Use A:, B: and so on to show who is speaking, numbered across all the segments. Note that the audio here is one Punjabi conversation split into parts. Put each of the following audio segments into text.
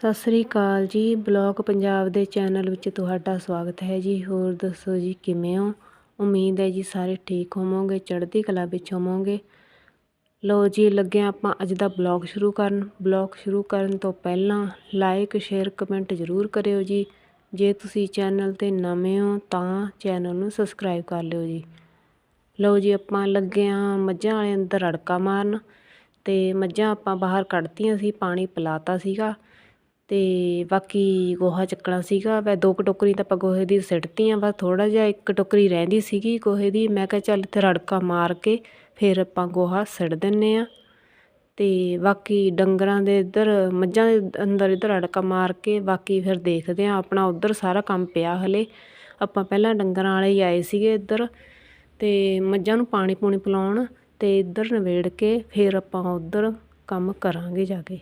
A: ਸਤਿ ਸ੍ਰੀ ਅਕਾਲ ਜੀ। ਬਲੌਗ ਪੰਜਾਬ ਦੇ ਚੈਨਲ ਵਿੱਚ ਤੁਹਾਡਾ ਸਵਾਗਤ ਹੈ ਜੀ। ਹੋਰ ਦੱਸੋ ਜੀ, ਕਿਵੇਂ ਹੋ? ਉਮੀਦ ਹੈ ਜੀ ਸਾਰੇ ਠੀਕ ਹੋਵੋਗੇ, ਚੜ੍ਹਦੀ ਕਲਾ ਵਿੱਚ ਹੋਵੋਗੇ। ਲੋ ਜੀ, ਲੱਗੇ ਆਪਾਂ ਅੱਜ ਦਾ ਬਲੌਗ ਸ਼ੁਰੂ ਕਰਨ। ਬਲੌਗ ਸ਼ੁਰੂ ਕਰਨ ਤੋਂ ਪਹਿਲਾਂ ਲਾਈਕ ਸ਼ੇਅਰ ਕਮੈਂਟ ਜ਼ਰੂਰ ਕਰਿਓ ਜੀ। ਜੇ ਤੁਸੀਂ ਚੈਨਲ ਤੇ ਨਵੇਂ ਹੋ ਤਾਂ ਚੈਨਲ ਨੂੰ ਸਬਸਕ੍ਰਾਈਬ ਕਰ ਲਿਓ ਜੀ। ਲਓ ਜੀ, ਆਪਾਂ ਲੱਗੇ ਹਾਂ ਮੱਝਾਂ ਵਾਲੇ ਅੰਦਰ ਅੜਕਾ ਮਾਰਨ। ਤੇ ਮੱਝਾਂ ਆਪਾਂ ਬਾਹਰ ਕੱਢਤੀਆਂ ਸੀ, ਪਾਣੀ ਪਿਲਾਤਾ ਸੀਗਾ। ਅਤੇ ਬਾਕੀ ਗੋਹਾ ਚੱਕਣਾ ਸੀਗਾ। ਵੈ ਦੋ ਕੁ ਟੋਕਰੀ ਤਾਂ ਆਪਾਂ ਗੋਹੇ ਦੀ ਸਿੱਟਤੀਆਂ, ਬਸ ਥੋੜ੍ਹਾ ਜਿਹਾ ਇੱਕ ਟੋਕਰੀ ਰਹਿੰਦੀ ਸੀਗੀ ਗੋਹੇ ਦੀ। ਮੈਂ ਕਿਹਾ ਚੱਲ ਇੱਥੇ ਰੜਕਾ ਮਾਰ ਕੇ ਫਿਰ ਆਪਾਂ ਗੋਹਾ ਸਿੱਟ ਦਿੰਦੇ ਹਾਂ ਅਤੇ ਬਾਕੀ ਡੰਗਰਾਂ ਦੇ ਇੱਧਰ, ਮੱਝਾਂ ਦੇ ਅੰਦਰ ਇੱਧਰ ਰੜਕਾ ਮਾਰ ਕੇ ਬਾਕੀ ਫਿਰ ਦੇਖਦੇ ਹਾਂ ਆਪਣਾ ਉੱਧਰ ਸਾਰਾ ਕੰਮ ਪਿਆ ਹਲੇ। ਆਪਾਂ ਪਹਿਲਾਂ ਡੰਗਰਾਂ ਵਾਲੇ ਹੀ ਆਏ ਸੀਗੇ ਇੱਧਰ ਅਤੇ ਮੱਝਾਂ ਨੂੰ ਪਾਣੀ ਪੂਣੀ ਪਿਲਾਉਣ ਅਤੇ ਇੱਧਰ ਨਵੇੜ ਕੇ ਫਿਰ ਆਪਾਂ ਉੱਧਰ ਕੰਮ ਕਰਾਂਗੇ ਜਾ ਕੇ।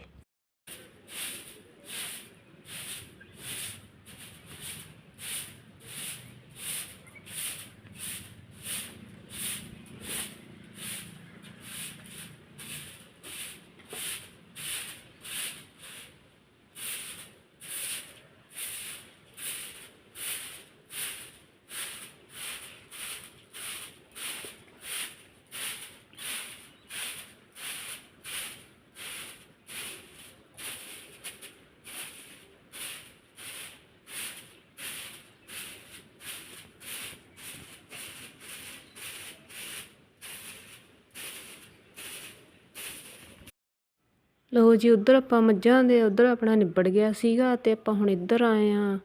A: ਲਓ ਜੀ, ਉੱਧਰ ਆਪਾਂ ਮੱਝਾਂ ਦੇ ਉੱਧਰ ਆਪਣਾ ਨਿਬੜ ਗਿਆ ਸੀਗਾ ਤੇ ਆਪਾਂ ਹੁਣ ਇੱਧਰ ਆਏ ਆ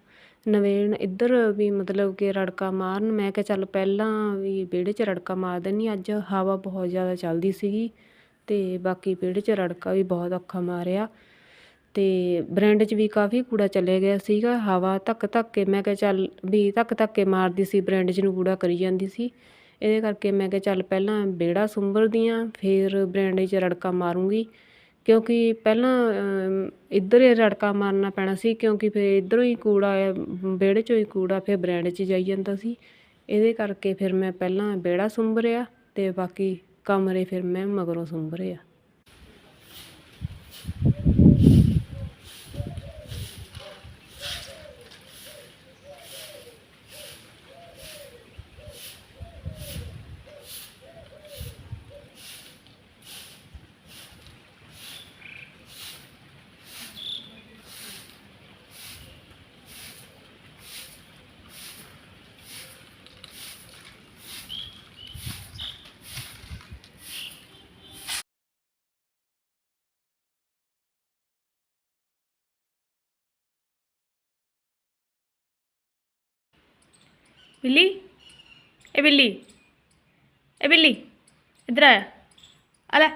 A: ਨਵੇਣ ਇੱਧਰ ਵੀ ਮਤਲਬ ਕਿ ਰੜਕਾ ਮਾਰਨ। ਮੈਂ ਕਿਹਾ ਚੱਲ ਪਹਿਲਾਂ ਵੀ ਵਿਹੜੇ 'ਚ ਰੜਕਾ ਮਾਰ ਦਿੰਨੀ ਅੱਜ ਹਵਾ ਬਹੁਤ ਜ਼ਿਆਦਾ ਚੱਲਦੀ ਸੀਗੀ ਤੇ ਬਾਕੀ ਵਿਹੜੇ 'ਚ ਰੜਕਾ ਵੀ ਬਹੁਤ ਔਖਾ ਮਾਰਿਆ। ਤੇ ਬਰੈਂਡ 'ਚ ਵੀ ਕਾਫੀ ਕੂੜਾ ਚਲੇ ਗਿਆ ਸੀਗਾ। ਹਵਾ ਧੱਕ ਧੱਕ ਕੇ ਮੈਂ ਕਿਹਾ ਚੱਲ ਵੀ ਧੱਕ ਧੱਕ ਕੇ ਮਾਰਦੀ ਸੀ, ਬ੍ਰੈਂਡ 'ਚ ਨੂੰ ਕੂੜਾ ਕਰੀ ਜਾਂਦੀ ਸੀ। ਇਹਦੇ ਕਰਕੇ ਮੈਂ ਕਿਹਾ ਚੱਲ ਪਹਿਲਾਂ ਵਿਹੜਾ ਸੁੰਬਰਦੀ ਹਾਂ ਫਿਰ ਬ੍ਰੈਂਡ 'ਚ ਰੜਕਾ ਮਾਰੂੰਗੀ। ਕਿਉਂਕਿ ਪਹਿਲਾਂ ਇੱਧਰ ਹੀ ਰੜਕਾ ਮਾਰਨਾ ਪੈਣਾ ਸੀ, ਕਿਉਂਕਿ ਫਿਰ ਇੱਧਰੋਂ ਹੀ ਕੂੜਾ, ਵਿਹੜੇ 'ਚੋਂ ਹੀ ਕੂੜਾ ਫਿਰ ਬਰੈਂਡ 'ਚ ਜਾਈ ਜਾਂਦਾ ਸੀ। ਇਹਦੇ ਕਰਕੇ ਫਿਰ ਮੈਂ ਪਹਿਲਾਂ ਵਿਹੜਾ ਸੁੰਬਰਿਆ ਅਤੇ ਬਾਕੀ ਕਮਰੇ ਫਿਰ ਮੈਂ ਮਗਰੋਂ ਸੁੰਬਰੇ ਆ।
B: ਬਿੱਲੀ ਇਹ ਬਿੱਲੀ ਇਹ ਬਿੱਲੀ ਇੱਧਰ ਆ ਆ ਲੈ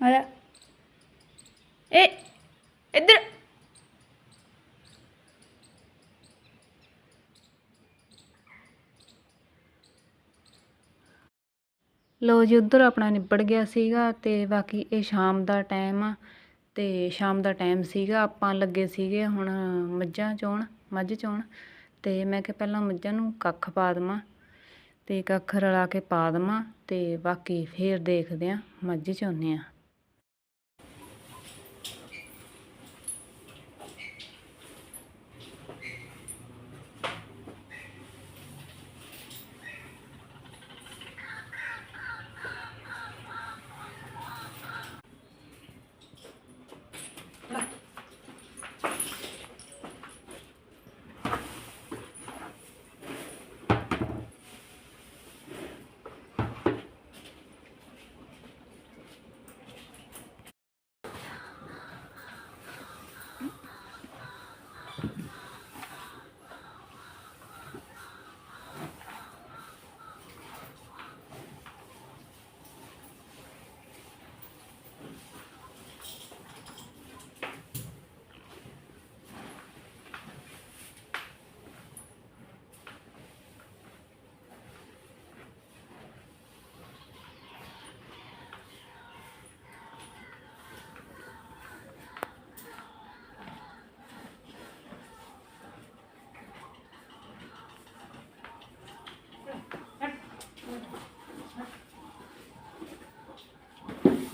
B: ਆ ਲੈ ਇਹ ਇੱਧਰ
A: ਲਓ ਜੀ, ਉੱਧਰ ਆਪਣਾ ਨਿਬੜ ਗਿਆ ਸੀਗਾ ਤੇ ਬਾਕੀ ਇਹ ਸ਼ਾਮ ਦਾ ਟਾਈਮ ਆ ਤੇ ਸ਼ਾਮ ਦਾ ਟਾਈਮ ਸੀਗਾ, ਆਪਾਂ ਲੱਗੇ ਸੀਗੇ ਹੁਣ ਮੱਝਾਂ ਚੋਣ। ਮੱਝ ਚੋਣ। ਅਤੇ ਮੈਂ ਕਿਹਾ ਪਹਿਲਾਂ ਮੱਝਾਂ ਨੂੰ ਕੱਖ ਪਾ ਦੇਵਾਂ ਅਤੇ ਕੱਖ ਰਲਾ ਕੇ ਪਾ ਦੇਵਾਂ ਅਤੇ ਬਾਕੀ ਫਿਰ ਦੇਖਦੇ ਹਾਂ ਮੱਝ ਚੋਨੇ ਹਾਂ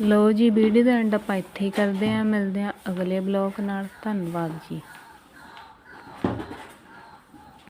A: ਲਓ ਜੀ, ਵੀਡੀਓ ਦਾ ਐਂਡ ਆਪਾਂ ਇੱਥੇ ਹੀ ਕਰਦੇ ਆਂ ਮਿਲਦੇ ਆਂ ਅਗਲੇ ਬਲੌਗ ਨਾਲ, ਧੰਨਵਾਦ ਜੀ।